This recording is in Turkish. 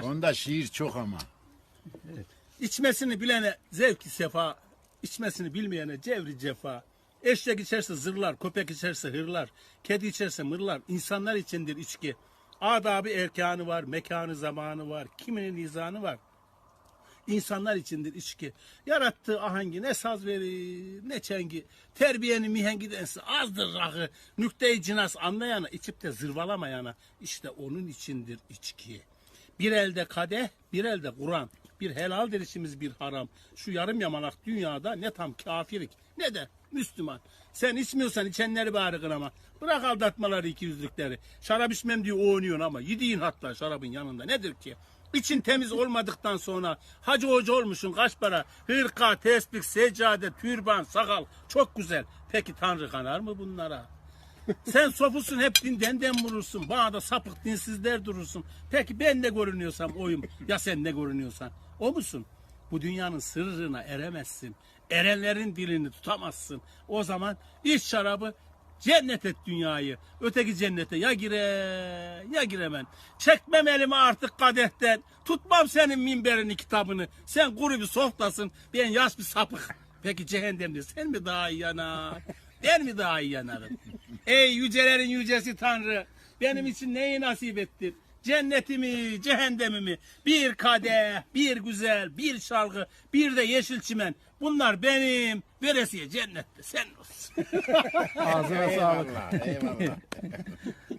Onda şiir çok ama. İçmesini bilene zevki sefa, içmesini bilmeyene cevri cefa. Eşek içerse zırlar, köpek içerse hırlar, kedi içerse mırlar. İnsanlar içindir içki. Adabı erkanı var, mekanı zamanı var, kiminin nizanı var. İnsanlar içindir içki. Yarattığı ahengi ne saz verir ne çengi. Terbiyenin mihengi densi azdır rakı. Nükte-i cinas anlayana içip de zırvalamayana. işte onun içindir içki. Bir elde kadeh, bir elde Kur'an. Bir helaldir işimiz bir haram. Şu yarım yamalak dünyada ne tam kafirik ne de Müslüman. Sen içmiyorsan içenleri bari kınama. Bırak aldatmaları iki yüzlükleri. Şarap içmem diye oynuyorsun ama yediğin hatta şarabın yanında nedir ki? İçin temiz olmadıktan sonra hacı hoca olmuşsun kaç para? Hırka, tespih, seccade, türban, sakal çok güzel. Peki Tanrı kanar mı bunlara? Sen sofusun hep dinden dem vurursun. Bana da sapık dinsizler durursun. Peki ben ne görünüyorsam oyum. Ya sen ne görünüyorsan? O musun? Bu dünyanın sırrına eremezsin. Erenlerin dilini tutamazsın. O zaman iç şarabı cennet et dünyayı. Öteki cennete ya gire ya giremen. Çekmem elimi artık kadehten. Tutmam senin minberini kitabını. Sen kuru bir softasın. Ben yaş bir sapık. Peki cehennemde sen mi daha iyi yanar? Ben mi daha iyi yanarım? Ey yücelerin yücesi Tanrı. Benim için neyi nasip ettin? Cennetimi, cehennemimi, bir kadeh, bir güzel, bir şalgı, bir de yeşil çimen. Bunlar benim, veresiye cennette sen olsun. Ağzına sağlık. Eyvallah, eyvallah.